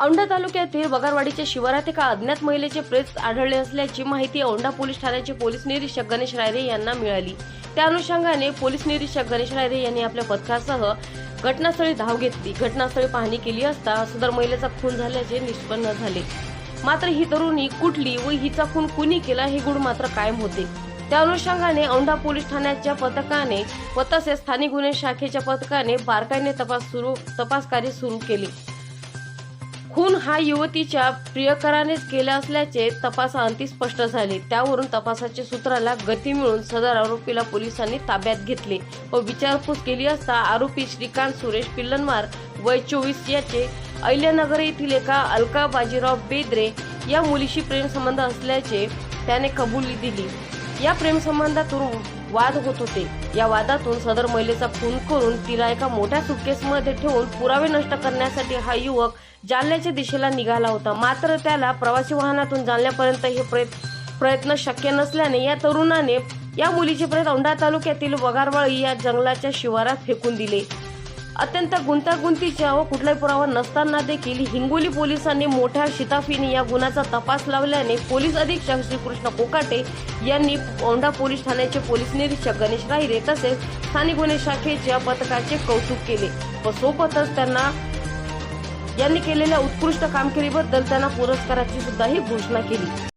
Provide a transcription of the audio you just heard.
औंढा तालुक्यातील बगारवाडीच्या शिवारात एका अज्ञात महिलेचे प्रेत आढळले असल्याची माहिती औंढा पोलीस ठाण्याचे पोलीस निरीक्षक गणेश रायरे यांना मिळाली. त्या अनुषंगाने पोलीस निरीक्षक गणेश रायरे यांनी आपल्या पथकासह घटनास्थळी धाव घेतली. घटनास्थळी पाहणी केली असता सदर महिलेचा खून झाल्याचे निष्पन्न झाले. मात्र ही तरुणी कुठली व हिचा खून कुणी केला हे गुण मात्र कायम होते. त्या अनुषंगाने औंढा पोलीस ठाण्याच्या पथकाने व तसेच स्थानिक गुन्हे शाखेच्या पथकाने बारकाईने तपास सुरू तपास कार्य सुरू केले. खून हा युवतीच्या प्रियकरानेच केला असल्याचे तपासाअंती स्पष्ट झाले. त्यावरून तपासाच्या सूत्राला गती मिळून सदर आरोपीला पोलिसांनी ताब्यात घेतले व विचारपूस केली असता आरोपी श्रीकांत सुरेश पिल्लनमार वय चोवीस याचे अहिल्यानगर येथील एका अलका बाजीराव बेद्रे या मुलीशी प्रेमसंबंध असल्याचे त्याने कबुली दिली. या प्रेमसंबंधातून वाद होत होते. या वादातून सदर महिलेचा खून करून तिला एका मोठ्या सुटकेसमध्ये ठेवून पुरावे नष्ट करण्यासाठी हा युवक जालन्याच्या दिशेला निघाला होता. मात्र त्याला प्रवासी वाहनातून जालन्यापर्यंत हे प्रयत्न प्रयत्न शक्य नसल्याने या तरुणाने या मुलीचे प्रेत औंढा तालुक्यातील वगारवाळी या जंगलाच्या शिवारात फेकून दिले. अत्यंत गुंतागुंतीच्या व कुठलाही पुरावा नसताना देखील हिंगोली पोलिसांनी मोठ्या शिताफीने या गुन्ह्याचा तपास लावल्याने पोलीस अधीक्षक श्रीकृष्ण कोकाटे यांनी औंढा पोलीस ठाण्याचे पोलीस निरीक्षक गणेश राहिरे तसेच स्थानिक गुन्हे शाखेच्या पथकाचे कौतुक केले व सोबतच त्यांना यांनी केलेल्या उत्कृष्ट कामगिरीबद्दल त्यांना पुरस्काराची सुद्धा ही घोषणा केली.